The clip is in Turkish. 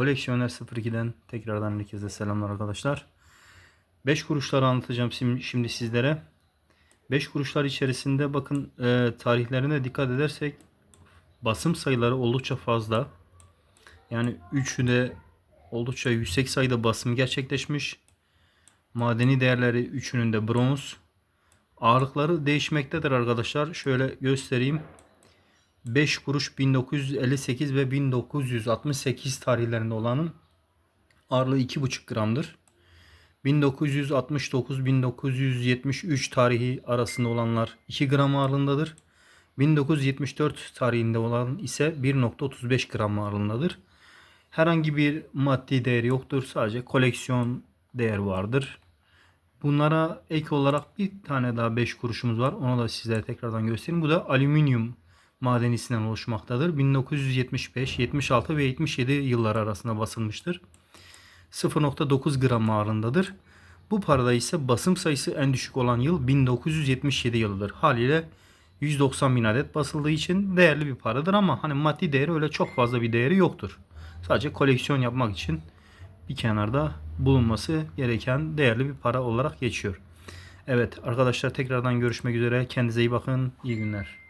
Koleksiyoner 02'den tekrardan herkese selamlar arkadaşlar. 5 kuruşları anlatacağım şimdi sizlere. 5 kuruşlar içerisinde bakın e, tarihlerine dikkat edersek basım sayıları oldukça fazla. Yani üçü de oldukça yüksek sayıda basım gerçekleşmiş. Madeni değerleri üçünün de bronz. Ağırlıkları değişmektedir arkadaşlar. Şöyle göstereyim. 5 kuruş 1958 ve 1968 tarihlerinde olanın ağırlığı 2,5 gramdır. 1969-1973 tarihi arasında olanlar 2 gram ağırlığındadır. 1974 tarihinde olan ise 1.35 gram ağırlığındadır. Herhangi bir maddi değeri yoktur. Sadece koleksiyon değer vardır. Bunlara ek olarak bir tane daha 5 kuruşumuz var. Onu da sizlere tekrardan göstereyim. Bu da alüminyum madenisinden oluşmaktadır. 1975, 76 ve 77 yıllar arasında basılmıştır. 0.9 gram ağırlığındadır. Bu parada ise basım sayısı en düşük olan yıl 1977 yılıdır. Haliyle 190 bin adet basıldığı için değerli bir paradır ama hani maddi değeri öyle çok fazla bir değeri yoktur. Sadece koleksiyon yapmak için bir kenarda bulunması gereken değerli bir para olarak geçiyor. Evet arkadaşlar tekrardan görüşmek üzere. Kendinize iyi bakın. İyi günler.